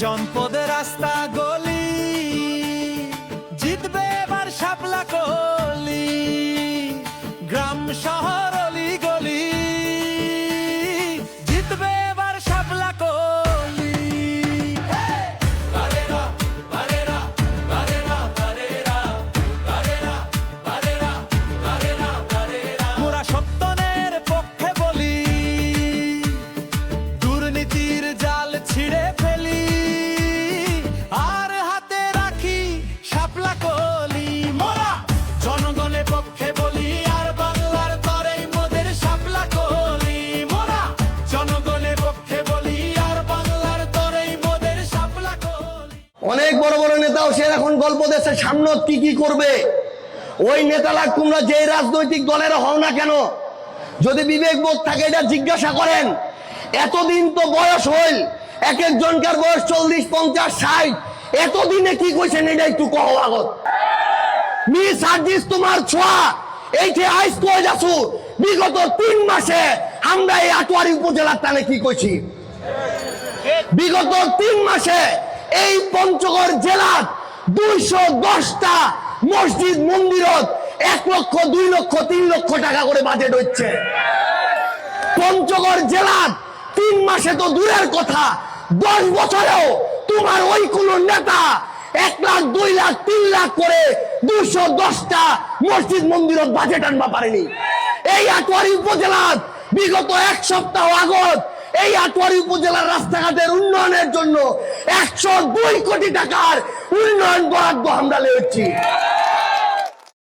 জনপদের রাস্তা গলি জিতবে এবার শাপলা কলি গ্রাম শহর গল্প দেশের সামনে কি কি করবে? ওই নেতারা তোমরা যে রাজনৈতিক দলের হও না কেন? যদি বিবেক বোধ থাকে এটা জিজ্ঞাসা করেন, এতদিন তো বয়স হইল এক একজনকার বয়স চল্লিশ, পঞ্চাশ, ষাট, এতদিনে কি কইছেন এটা একটু কহ আগত। মি সার্জিস তোমার ছোঁয়া এই আইস কয়ে যাচ্ছু? বিগত তিন মাসে আমরা এই আটোয়ারি উপজেলার টানে কি কইছি? বিগত তিন মাসে এই পঞ্চগড় জেলার দুইশো দশটা মসজিদ মন্দিরত এক লক্ষ, দুই লক্ষ, তিন লক্ষ টাকা করে বাজেট হচ্ছে। পঞ্চগড় জেলার তিন মাসে তো দূরের কথা, দশ বছরেও তোমার ওই কোন নেতা এক লাখ, দুই লাখ, তিন লাখ করে দুশো দশটা মসজিদ মন্দিরত বাজেট আনবা পারেনি। এই আটোয়ারি উপজেলার বিগত এক সপ্তাহ আগত এই আটোয়ারি উপজেলার রাস্তাঘাটের উন্নয়নের জন্য একশো দুই কোটি টাকার উন্নয়ন বরাদ্দ আমরা লেগেছি